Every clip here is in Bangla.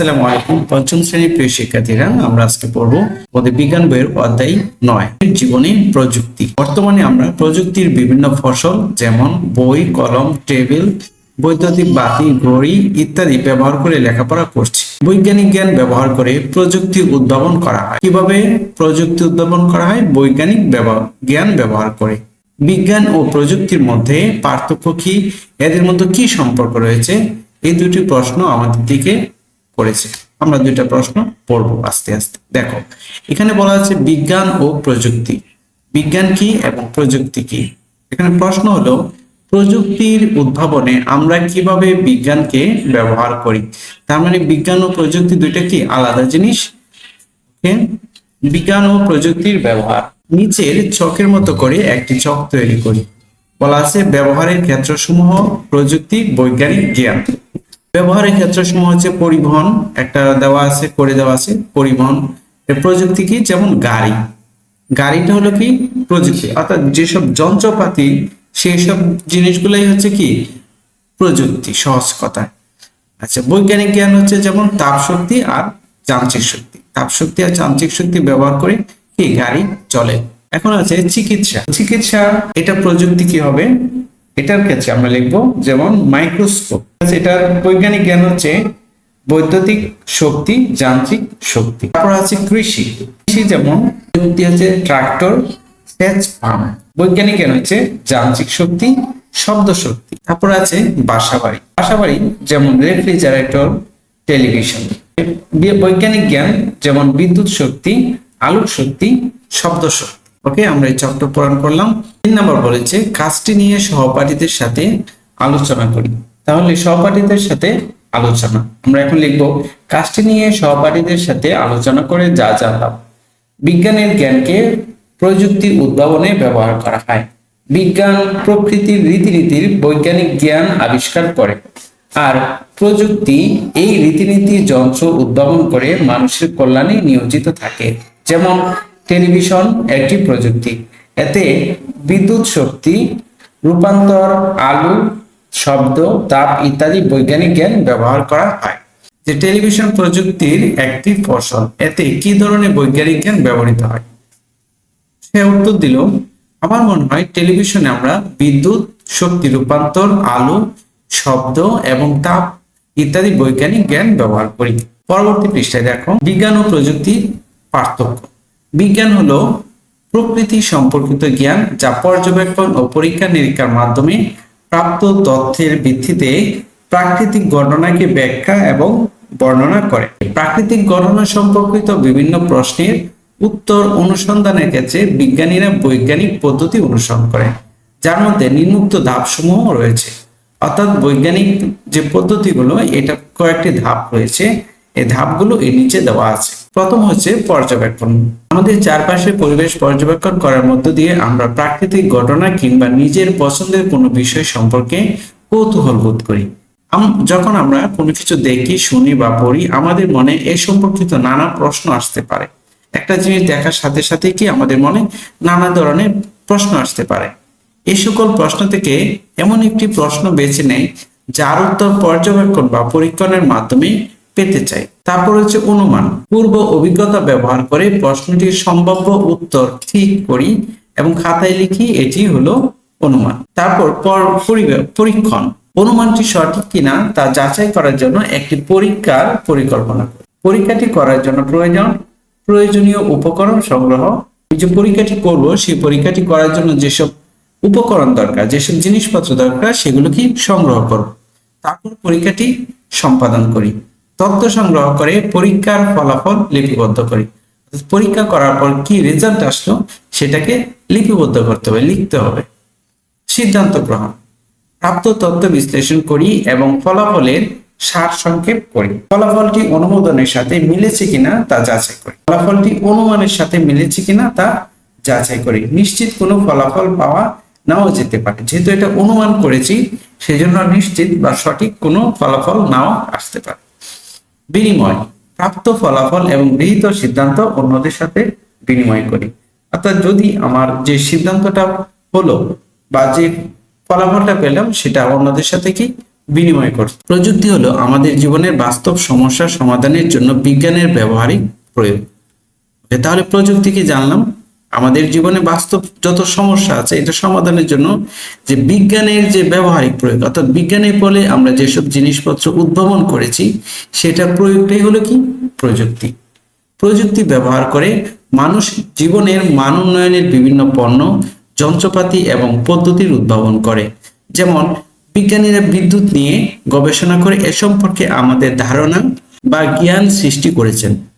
আসসালামু আলাইকুম। পঞ্চম শ্রেণির প্রিয় শিক্ষার্থীরা, আমরা আজকে পড়ব আমাদের বিজ্ঞান বইয়ের অধ্যায় নয়, জীবনে প্রযুক্তি। বর্তমানে আমরা প্রযুক্তির বিভিন্ন ফসল, যেমন বই, কলম, টেবিল, বৈদ্যুতিক বাতি, ঘড়ি ইত্যাদি ব্যবহার করে লেখাপড়া করছি। বৈজ্ঞানিক জ্ঞান ব্যবহার করে প্রযুক্তি উদ্ভাবন করা হয়। কীভাবে প্রযুক্তি উদ্ভাবন করা হয়? বৈজ্ঞানিক ব্যবহার, জ্ঞান ব্যবহার করে। বিজ্ঞান ও প্রযুক্তির মধ্যে পার্থক্য কি? এদের মধ্যে কি সম্পর্ক রয়েছে? এই দুটি প্রশ্ন আমাদের দিকে করেছে। আমরা দুইটা প্রশ্ন পড়ব আস্তে আস্তে। দেখো, এখানে বলা আছে বিজ্ঞান ও প্রযুক্তি। বিজ্ঞান কি এবং প্রযুক্তি কি? এখানে প্রশ্ন হলো, প্রযুক্তির উদ্ভাবনে আমরা কীভাবে বিজ্ঞানকে ব্যবহার করি? তার মানে বিজ্ঞান ও প্রযুক্তি দুইটা কি? আলাদা জিনিস। বিজ্ঞান ও প্রযুক্তির ব্যবহার। নিচের চকের মতো করে একটি চক তৈরি করি। বলা আছে ব্যবহারের ক্ষেত্রসমূহ প্রযুক্তি, বৈজ্ঞানিক, জ্ঞান। ব্যবহারের ক্ষেত্রসমূহ হচ্ছে পরিবহন, একটা দেওয়া আছে, করে দেওয়া আছে, পরিবহন। প্রযুক্তি কি? যেমন গাড়ি। গাড়িটা হলো কি? প্রযুক্তি। অর্থাৎ যেসব যন্ত্রপাতি সেই সব জিনিসগুলাই হচ্ছে কি? প্রযুক্তি, সহজ কথা। আচ্ছা বৈজ্ঞানিক জ্ঞান হচ্ছে যেমন তাপ শক্তি আর যান্ত্রিক শক্তি। তাপ শক্তি আর যান্ত্রিক শক্তি ব্যবহার করে কি? গাড়ি চলে। এখন আছে চিকিৎসা। চিকিৎসা, এটা প্রযুক্তি কি হবে? এটার ক্ষেত্রে আমরা লিখব যেমন মাইক্রোস্কোপ এটার বৈজ্ঞানিক জ্ঞান হচ্ছে বৈদ্যুতিক শক্তি, যান্ত্রিক শক্তি। তারপর আছে কৃষি। কৃষি যেমন ট্রাক্টর, সেচ পাম্প। বৈজ্ঞানিক জ্ঞান হচ্ছে যান্ত্রিক শক্তি, শব্দ শক্তি। তারপর আছে বাসাবাড়ি। বাসাবাড়ি যেমন রেফ্রিজারেটর টেলিভিশন বৈজ্ঞানিক জ্ঞান যেমন বিদ্যুৎ শক্তি, আলোক শক্তি, শব্দ শক্তি। ওকে, আমরা এই চক্র পূরণ করলাম। তিন নম্বর বলেছে, কাজটি নিয়ে সহপাঠীদের সাথে আলোচনা করি। তাহলে সহপাঠীদের সাথে আলোচনা। আমরা এখন লিখব, কাজটি নিয়ে সহপাঠীদের সাথে আলোচনা করে যা জানলাম বিজ্ঞানের জ্ঞানকে প্রযুক্তি উদ্ভাবনে ব্যবহার করা হয়। বিজ্ঞান প্রকৃতির রীতিনীতির বৈজ্ঞানিক জ্ঞান আবিষ্কার করে। আর প্রযুক্তি এই রীতিনীতি যন্ত্র উদ্ভাবন করে মানুষের কল্যাণে নিয়োজিত থাকে। যেমন টেলিভিশন একটি প্রযুক্তি। এতে বিদ্যুৎ শক্তি, রূপান্তর, আলু, শব্দ, তাপ ইত্যাদি বৈজ্ঞানিক জ্ঞান ব্যবহার করা হয়। যে টেলিভিশন প্রযুক্তির একটি ফসল, এতে কি ধরনের বৈজ্ঞানিক জ্ঞান ব্যবহৃত হয়? সে উত্তর দিল, আমার মনে হয় টেলিভিশনে আমরা বিদ্যুৎ, শক্তি, রূপান্তর, আলো, শব্দ এবং তাপ ইত্যাদি বৈজ্ঞানিক জ্ঞান ব্যবহার করি। পরবর্তী পৃষ্ঠায় দেখো, বিজ্ঞান ও প্রযুক্তির পার্থক্য। বিজ্ঞান হলো প্রকৃতি সম্পর্কিত জ্ঞান যা পর্যবেক্ষণ ও পরীক্ষা নিরীক্ষার মাধ্যমে প্রাপ্ত তথ্যের ভিত্তিতে প্রাকৃতিক ঘটনাকে ব্যাখ্যা এবং বর্ণনা করে। প্রাকৃতিক ঘটনা সম্পর্কিত বিভিন্ন প্রশ্নের উত্তর অনুসন্ধানের ক্ষেত্রে বিজ্ঞানীরা বৈজ্ঞানিক পদ্ধতি অনুসরণ করে, যার মধ্যে নিম্নোক্ত ধাপসমূহ রয়েছে। অর্থাৎ বৈজ্ঞানিক যে পদ্ধতিগুলো, এটা কয়েকটি ধাপ রয়েছে। এই ধাপগুলো এর নিচে দেওয়া আছে। প্রথম হচ্ছে পর্যবেক্ষণ। আমাদের চারপাশের পরিবেশ পর্যবেক্ষণ করার মধ্য দিয়ে আমরা প্রাকৃতিক ঘটনা কিংবা নিজের পছন্দের কোনো বিষয় সম্পর্কে কৌতূহল বোধ করি। যখন আমরা কোনো কিছু দেখি, শুনি বা পড়ি, আমাদের মনে এ সম্পর্কিত নানা প্রশ্ন আসতে পারে। একটা জিনিস দেখার সাথে সাথে কি আমাদের মনে নানা ধরনের প্রশ্ন আসতে পারে। এই সকল প্রশ্ন থেকে এমন একটি প্রশ্ন বেছে নেয় যার উত্তর পর্যবেক্ষণ বা পরীক্ষণের মাধ্যমে পেতে চাই। তারপর হচ্ছে অনুমান। পূর্ব অভিজ্ঞতা ব্যবহার করে প্রশ্নটির সম্ভাব্য উত্তর ঠিক করি এবং খাতায় লিখি, এটি হলো অনুমান। তারপর পরীক্ষণ। অনুমানটি সঠিক কিনা তা যাচাই করার জন্য একটি পরীক্ষার পরিকল্পনা করি। পরীক্ষাটি করার জন্য প্রয়োজন, প্রয়োজনীয় উপকরণ সংগ্রহ। যে পরীক্ষাটি করব, সেই পরীক্ষাটি করার জন্য যেসব উপকরণ দরকার, যেসব জিনিসপত্র দরকার, সেগুলো কি সংগ্রহ করব? তারপর পরীক্ষাটি সম্পাদন করি। তথ্য সংগ্রহ করে পরীক্ষার ফলাফল লিপিবদ্ধ করি। পরীক্ষা করার পর কি রেজাল্ট আসলো সেটাকে লিপিবদ্ধ করতে হবে, লিখতে হবে। সিদ্ধান্ত গ্রহণ। প্রাপ্ত তথ্য বিশ্লেষণ করি এবং ফলাফলের সার সংক্ষেপ করি। ফলাফলটি অনুমোদনের সাথে মিলেছে কিনা তা যাচাই করি। ফলাফলটি অনুমানের সাথে মিলেছে কিনা তা যাচাই করি। নিশ্চিত কোনো ফলাফল পাওয়া নাও যেতে পারে। যেহেতু এটা অনুমান করেছি, সেজন্য নিশ্চিত বা সঠিক কোনো ফলাফল নাও আসতে পারে। বিনিময়, প্রাপ্ত ফলাফল এবং গৃহীত সিদ্ধান্ত অন্যদের সাথে বিনিময় করি। অর্থাৎ যদি আমার যে সিদ্ধান্তটা হলো বা যে ফলাফলটা পেলাম, সেটা অন্যদের সাথে কি? বিনিময় করছে। প্রযুক্তি হলো আমাদের জীবনের বাস্তব সমস্যা সমাধানের জন্য বিজ্ঞানের ব্যবহারিক প্রয়োগ। তাহলে প্রযুক্তি কি জানলাম? আমাদের জীবনে বাস্তব যত সমস্যা আছে, এটা সমাধানের জন্য যে বিজ্ঞানের যে ব্যবহারিক প্রয়োগ, অর্থাৎ বিজ্ঞানের ফলে আমরা যেসব জিনিসপত্র উদ্ভাবন করেছি, সেটা প্রয়োগটাই হলো কি? প্রযুক্তি। প্রযুক্তি ব্যবহার করে মানুষ জীবনের মান উন্নয়নের বিভিন্ন পণ্য, যন্ত্রপাতি এবং পদ্ধতির উদ্ভাবন করে। যেমন, বিজ্ঞানীরা বিদ্যুৎ নিয়ে গবেষণা করে এ সম্পর্কে আমাদের ধারণা বা জ্ঞান সৃষ্টি করেছেন।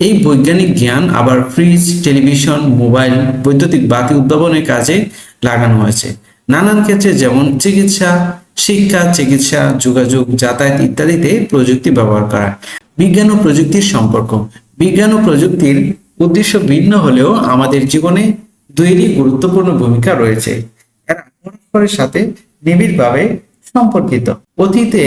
এই বৈজ্ঞানিক জ্ঞান আবার ফ্রিজ, টেলিভিশন, মোবাইল, বৈদ্যুতিক বাতি উদ্ভাবনের কাজে লাগানো হয়েছে। নানান ক্ষেত্রে যেমন চিকিৎসা, শিক্ষা, চিকিৎসা, যোগাযোগ, যাতায়াত ইত্যাদিতে প্রযুক্তি ব্যবহার করা। বিজ্ঞান ও প্রযুক্তির সম্পর্ক। বিজ্ঞান ও প্রযুক্তির উদ্দেশ্য ভিন্ন হলেও আমাদের জীবনে দুইয়েরই গুরুত্বপূর্ণ ভূমিকা রয়েছে। এরা পরস্পরের সাথে নিবিড়ভাবে সম্পর্কিত। অতীতে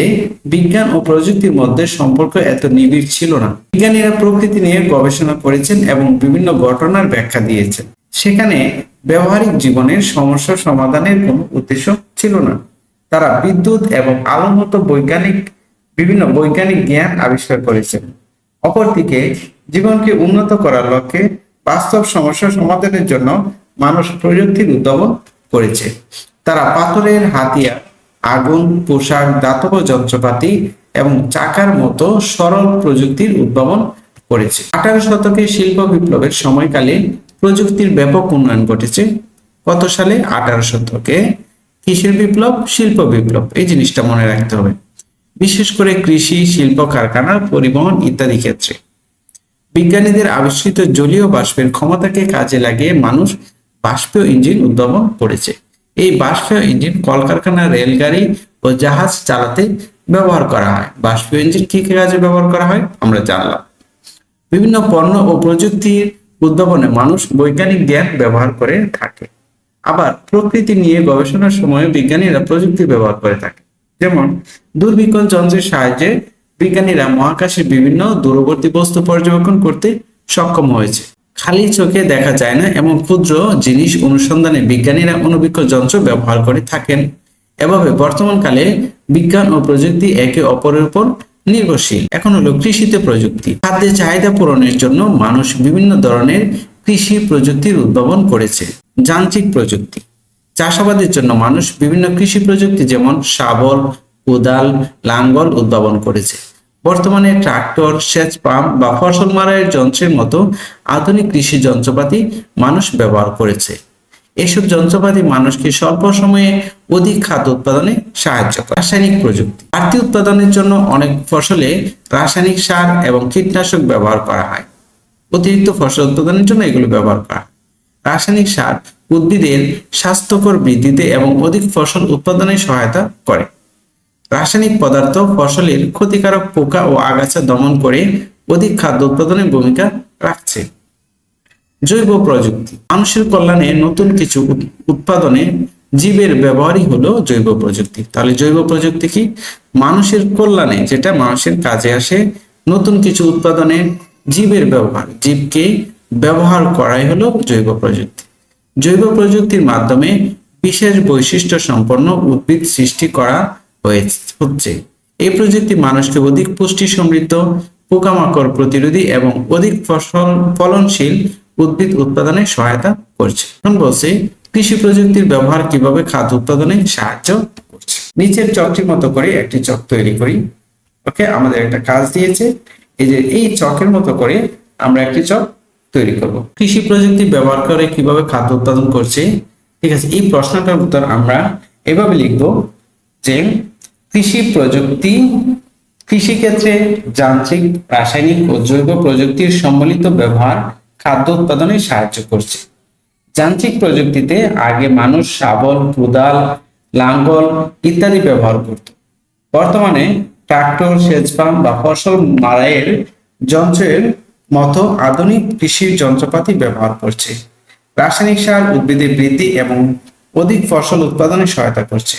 বিজ্ঞান ও প্রযুক্তির মধ্যে সম্পর্ক এত নিবিড় ছিল না। বিজ্ঞানীরা প্রকৃতি নিয়ে গবেষণা করেছেন এবং বিভিন্ন ঘটনার ব্যাখ্যা দিয়েছেন। সেখানে ব্যবহারিক জীবনের সমস্যা সমাধানের কোনো উদ্দেশ্য ছিল না। তারা বিদ্যুৎ এবং আলোর মতো বৈজ্ঞানিক, বিভিন্ন বৈজ্ঞানিক জ্ঞান আবিষ্কার করেছেন। অপরদিকে, জীবনকে উন্নত করার লক্ষ্যে বাস্তব সমস্যা সমাধানের জন্য মানুষ প্রযুক্তির উদ্ভাবন করেছে। তারা পাথরের হাতিয়ার আগুন, পোশাক দাতব যন্ত্রপাতি এবং চাকার মতো সরল প্রযুক্তির উদ্ভাবন করেছে। আঠারো শতকে শিল্প বিপ্লবের সময়কালে প্রযুক্তির ব্যাপক উন্নয়ন ঘটেছে। কত সালে? আঠারো শতকে। কিসের বিপ্লব? শিল্প বিপ্লব। এই জিনিসটা মনে রাখতে হবে। বিশেষ করে কৃষি, শিল্প, কারখানা, পরিবহন ইত্যাদি ক্ষেত্রে। বিজ্ঞানীদের আবিষ্কৃত জলীয় বাষ্পের ক্ষমতাকে কাজে লাগিয়ে মানুষ বাষ্পীয় ইঞ্জিন উদ্ভাবন করেছে। এই বাষ্পীয় ইঞ্জিন কলকারখানা, রেলগাড়ি ও জাহাজ চালাতে ব্যবহার করা হয়। বাষ্পীয় ইঞ্জিন কি কাজে ব্যবহার করা হয়? আমরা জানলাম। বিভিন্ন পণ্য ও প্রযুক্তির উদ্ভাবনে মানুষ বৈজ্ঞানিক জ্ঞান ব্যবহার করে থাকে। আবার প্রকৃতি নিয়ে গবেষণার সময় বিজ্ঞানীরা প্রযুক্তি ব্যবহার করে থাকে। যেমন দূরবীক্ষণ যন্ত্রের সাহায্যে বিজ্ঞানীরা মহাকাশে বিভিন্ন দূরবর্তী বস্তু পর্যবেক্ষণ করতে সক্ষম হয়েছে। খালি চোখে দেখা যায় না এমন ক্ষুদ্র জিনিস অনুসন্ধানে বিজ্ঞানীরা অনুবীক্ষণ যন্ত্র ব্যবহার করে থাকেন। এভাবে বর্তমানকালে বিজ্ঞান ও প্রযুক্তি একে অপরের উপর নির্ভরশীল। এখন হলো কৃষিতে প্রযুক্তি। খাদ্যের চাহিদা পূরণের জন্য মানুষ বিভিন্ন ধরনের কৃষি প্রযুক্তির উদ্ভাবন করেছে। যান্ত্রিক প্রযুক্তি। চাষাবাদের জন্য মানুষ বিভিন্ন কৃষি প্রযুক্তি যেমন শাবল, কোদাল, লাঙ্গল উদ্ভাবন করেছে। বর্তমানে ট্রাক্টর, সেচ পাম্প বা ফসল মারাইয়ের যন্ত্রের মতো আধুনিক কৃষি যন্ত্রপাতি মানুষ ব্যবহার করেছে। এসব যন্ত্রপাতি মানুষকে স্বল্প সময়ে অধিক খাদ্য উৎপাদনে সাহায্য করে। রাসায়নিক প্রযুক্তি। বাড়তি উৎপাদনের জন্য অনেক ফসলে রাসায়নিক সার এবং কীটনাশক ব্যবহার করা হয়। অতিরিক্ত ফসল উৎপাদনের জন্য এগুলো ব্যবহার করা রাসায়নিক সার উদ্ভিদের স্বাস্থ্যকর বৃদ্ধিতে এবং অধিক ফসল উৎপাদনে সহায়তা করে। রাসায়নিক পদার্থ ফসলের ক্ষতিকারক পোকা ও আগাছা দমন করে অধিক খাদ্য উৎপাদনে ভূমিকা রাখছে। জৈব প্রযুক্তি। মানুষের কল্যাণে নতুন কিছু উৎ- উৎপাদনে জীবের ব্যবহারই হলো জৈব প্রযুক্তি। তাহলে জৈব প্রযুক্তি কি? মানুষের কল্যাণে যেটা মানুষের কাজে আসে, নতুন কিছু উৎপাদনে জীবের ব্যবহার। জীবকে ব্যবহার করাই হলো জৈব প্রযুক্তি। জৈব প্রযুক্তির মাধ্যমে বিশেষ বৈশিষ্ট্য সম্পন্ন উদ্ভিদ সৃষ্টি করা হচ্ছে। এই প্রযুক্তি মানুষকে অধিক পুষ্টি সমৃদ্ধ, পোকামাকড় প্রতিরোধী এবং অধিক ফসল ফলনশীল উদ্ভিদ উৎপাদনে সহায়তা করছে। এখন বলছে, কৃষি প্রযুক্তির ব্যবহার কীভাবে খাদ্য উৎপাদনে সাহায্য করছে? নিচের চকটির মতো করে একটি চক তৈরি করি। ওকে, আমাদের একটা কাজ দিয়েছে। এই যে, এই চকের মতো করে আমরা একটি চক তৈরি করব। কৃষি প্রযুক্তি ব্যবহার করে কীভাবে খাদ্য উৎপাদন করছে? ঠিক আছে, এই প্রশ্নটার উত্তর আমরা এভাবে লিখব যে কৃষি প্রযুক্তি কৃষিক্ষেত্রে যান্ত্রিক, রাসায়নিক ও জৈব প্রযুক্তির সম্মিলিত ব্যবহার খাদ্য উৎপাদনে সাহায্য করছে। যান্ত্রিক প্রযুক্তিতে আগে মানুষ শাবল, কোদাল, লাঙ্গল ইত্যাদি ব্যবহার করত। বর্তমানে ট্রাক্টর, সেচ পাম্প বা ফসল মারাইয়ের যন্ত্রের মতো আধুনিক কৃষির যন্ত্রপাতি ব্যবহার করছে। রাসায়নিক সার উদ্ভিদের বৃদ্ধি এবং অধিক ফসল উৎপাদনে সহায়তা করছে।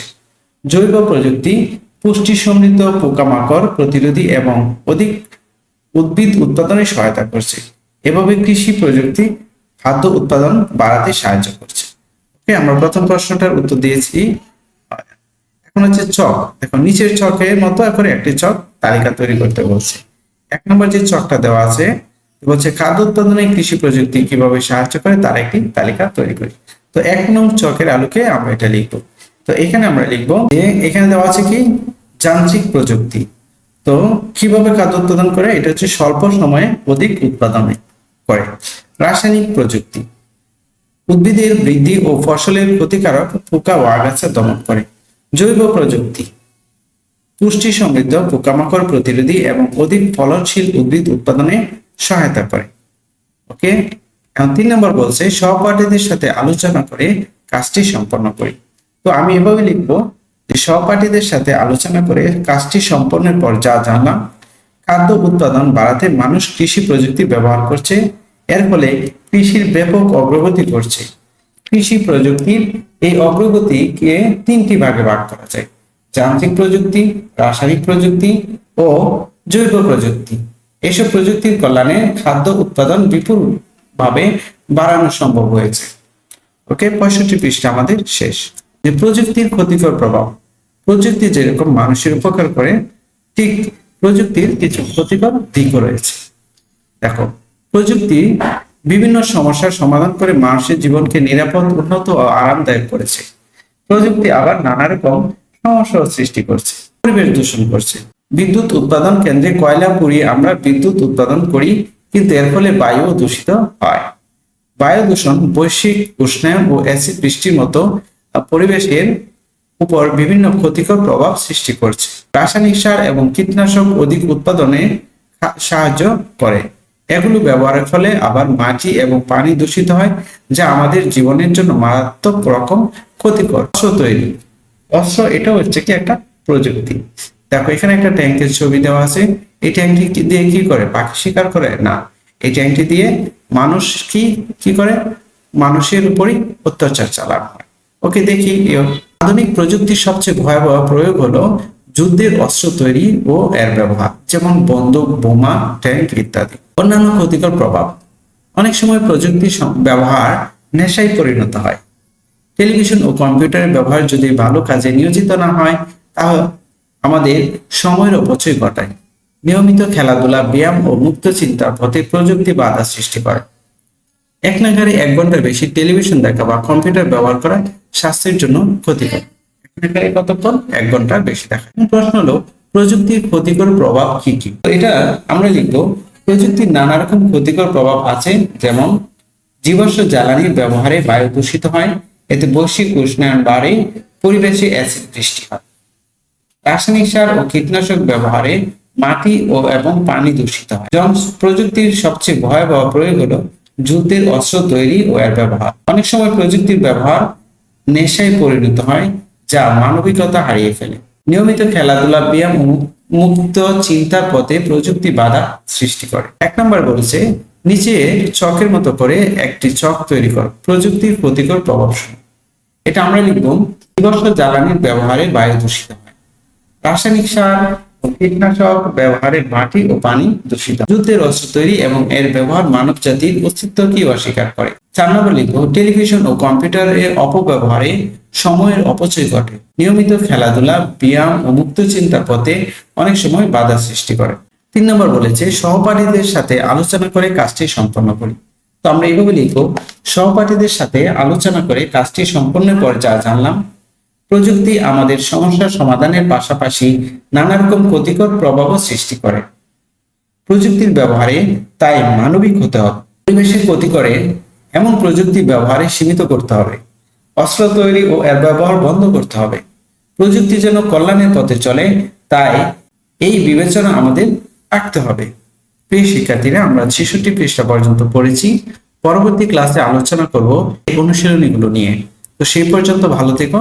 জৈব প্রযুক্তি, পুষ্টি সমৃদ্ধ পোকামাকড় প্রতিরোধী এবং অধিক উদ্ভিদ উৎপাদনে সহায়তা করছে। এভাবে কৃষি প্রযুক্তি খাদ্য উৎপাদন বাড়াতে সাহায্য করছে। ওকে আমরা প্রথম প্রশ্নটার উত্তর দিয়েছি। এখন হচ্ছে চক দেখো, নিচের চকের মতো এখন একটি চক তালিকা তৈরি করতে বলছে। এক নম্বর যে চকটা দেওয়া আছে বলছে, খাদ্য উৎপাদনে কৃষি প্রযুক্তি কীভাবে সাহায্য করে, তার একটি তালিকা তৈরি করি। তো এক নং চকের আলোকে আমরা এটা লিখব। তো এখানে আমরা লিখব যে এখানে দেওয়া আছে কি? যান্ত্রিক প্রযুক্তি। তো কীভাবে খাদ্য উৎপাদন করে? এটা হচ্ছে স্বল্প সময়ে অধিক উৎপাদনে করে। রাসায়নিক প্রযুক্তি। উদ্ভিদের বৃদ্ধি ও ফসলের ক্ষতিকারক পোকা ও আগাছা দমন করে। জৈব প্রযুক্তি। পুষ্টি সমৃদ্ধ পোকামাকড় প্রতিরোধী এবং অধিক ফলনশীল উদ্ভিদ উৎপাদনে সহায়তা করে। ওকে? এখন তিন নম্বর বলছে সহপাঠীদের সাথে আলোচনা করে কাজটি সম্পন্ন করি। তো আমি এভাবে লিখব যে সহপাঠীদের সাথে আলোচনা করে কাজটি সম্পন্নের পর যা জানলাম, খাদ্য উৎপাদন বাড়াতে মানুষ কৃষি প্রযুক্তি ব্যবহার করছে, এর ফলে কৃষির ব্যাপক অগ্রগতি করছে কৃষি প্রযুক্তির এই অগ্রগতিকে তিনটি ভাগে ভাগ করা যায়, যান্ত্রিক প্রযুক্তি, রাসায়নিক প্রযুক্তি ও জৈব প্রযুক্তি। এসব প্রযুক্তির কল্যাণে খাদ্য উৎপাদন বিপুল ভাবে বাড়ানো সম্ভব হয়েছে। ওকে, পঁয়ষট্টি পৃষ্ঠা আমাদের শেষ। যে প্রযুক্তির ক্ষতিকর প্রভাব, প্রযুক্তি যেরকম মানুষের উপকার করে, ঠিক প্রযুক্তির কিছু ক্ষতিকর দিকও রয়েছে। দেখো, প্রযুক্তি বিভিন্ন সমস্যার সমাধান করে মানুষের জীবনকে নিরাপদ, উন্নত ও আরামদায়ক করেছে। প্রযুক্তি আবার নানা রকম সমস্যাও সৃষ্টি করছে, পরিবেশ দূষণ করছে। বিদ্যুৎ উৎপাদন কেন্দ্রে কয়লা পুড়িয়ে আমরা বিদ্যুৎ উৎপাদন করি, কিন্তু এর ফলে বায়ু দূষিত হয়। বায়ু দূষণ, বৈশ্বিক উষ্ণায়ন ও অ্যাসিড বৃষ্টির মতো পরিবেশের উপর বিভিন্ন ক্ষতিকর প্রভাব সৃষ্টি করছে। রাসায়নিক সার এবং কীটনাশক অধিক উৎপাদনে সাহায্য করে। এগুলো ব্যবহারের ফলে আবার মাটি এবং পানি দূষিত হয়, যা আমাদের জীবনের জন্য মারাত্মক রকম ক্ষতিকর অস্ত্র তৈরি। অস্ত্র এটা হচ্ছে কি একটা প্রযুক্তি। দেখো, এখানে একটা ট্যাঙ্কের ছবি দেওয়া আছে। এই ট্যাঙ্কটি দিয়ে কি করে? পাখি শিকার করে? না। এই ট্যাঙ্কটি দিয়ে মানুষ কি কি করে? মানুষের উপরই অত্যাচার চালানো হয়। ওকে, দেখি আধুনিক প্রযুক্তির সবচেয়ে ভয়াবহ প্রয়োগ হলো যুদ্ধের অস্ত্র তৈরি ও এর ব্যবহার, যেমন বন্দুক, বোমা, ট্যাঙ্ক ইত্যাদি। অন্যান্য ক্ষতিকর প্রভাব। অনেক সময় প্রযুক্তির ব্যবহার নেশায় পরিণত হয়। টেলিভিশন ও কম্পিউটারের ব্যবহার যদি ভালো কাজে নিয়োজিত না হয় তাহলে আমাদের সময়ের অপচয় ঘটায়। নিয়মিত খেলাধুলা, ব্যায়াম ও মুক্ত চিন্তার পথে প্রযুক্তি বাধা সৃষ্টি করে। এক নাগারে এক ঘণ্টার বেশি টেলিভিশন দেখা বা কম্পিউটার ব্যবহার করা স্বাস্থ্যের জন্য ক্ষতিকর। এক নাগারে কতক্ষণ? এক ঘণ্টার বেশি দেখা। প্রশ্ন হলো, প্রযুক্তির ক্ষতিকর প্রভাব কি কি? এটা আমরা লিখব, প্রযুক্তির নানা রকম ক্ষতিকর প্রভাব আছে, যেমন জীবাশ্ম জ্বালানির ব্যবহারে বায়ু দূষিত হয়, এতে বৈশ্বিক উষ্ণায়ন বাড়ে, পরিবেশে অ্যাসিড বৃষ্টি হয়। রাসায়নিক সার ও কীটনাশক ব্যবহারে মাটি ও এবং পানি দূষিত হয়। জন প্রযুক্তির সবচেয়ে ভয়াবহ প্রয়োগ হলো যুদ্ধের অস্ত্র তৈরি ও এর ব্যবহার। অনেক সময় প্রযুক্তির ব্যবহার নেশায় পরিণত হয়, যা মানবিকতা হারিয়ে ফেলে। নিয়মিত খেলাধুলা, ব্যায়াম মুক্ত চিন্তার পথে প্রযুক্তি বাধা সৃষ্টি করে। এক নম্বর বলেছে নিচে চকের মতো করে একটি চক তৈরি কর। প্রযুক্তির ক্ষতিকর প্রভাব এটা আমরা লিখব জ্বালানির ব্যবহারে বায়ু দূষিত হয়। রাসায়নিক সার কীটনাশক ব্যবহারে মাটি ও পানি দূষিত। যুদ্ধের অস্ত্র তৈরি এবং এর ব্যবহার মানব জাতির অস্তিত্বকে অস্বীকার করে। চার নম্বর লিখব টেলিভিশন ও কম্পিউটারের অপব্যবহারে সময়ের অপচয় ঘটে। নিয়মিত খেলাধুলা, ব্যায়াম ও মুক্ত চিন্তার পথে অনেক সময় বাধা সৃষ্টি করে। তিন নম্বর বলেছে, সহপাঠীদের সাথে আলোচনা করে কাজটি সম্পন্ন করি। তো আমরা এইভাবে লিখব, সহপাঠীদের সাথে আলোচনা করে কাজটি সম্পন্ন পর যা জানলাম প্রযুক্তি আমাদের সমস্যার সমাধানের পাশাপাশি নানা রকম ক্ষতিকর প্রভাবও সৃষ্টি করে। প্রযুক্তির ব্যবহারে তাই মানবিক হতে হবে। পরিবেশের ক্ষতি করে, এমন প্রযুক্তি ব্যবহারে সীমিত করতে হবে। অস্ত্র তৈরি ও এর ব্যবহার বন্ধ করতে হবে। প্রযুক্তি যেন কল্যাণের পথে চলে, তাই এই বিবেচনা আমাদের রাখতে হবে। প্রিয় শিক্ষার্থীরা, আমরা ছেষট্টি পৃষ্ঠা পর্যন্ত পড়েছি। পরবর্তী ক্লাসে আলোচনা করব এই অনুশীলনীগুলো নিয়ে। তো সেই পর্যন্ত ভালো থেকো।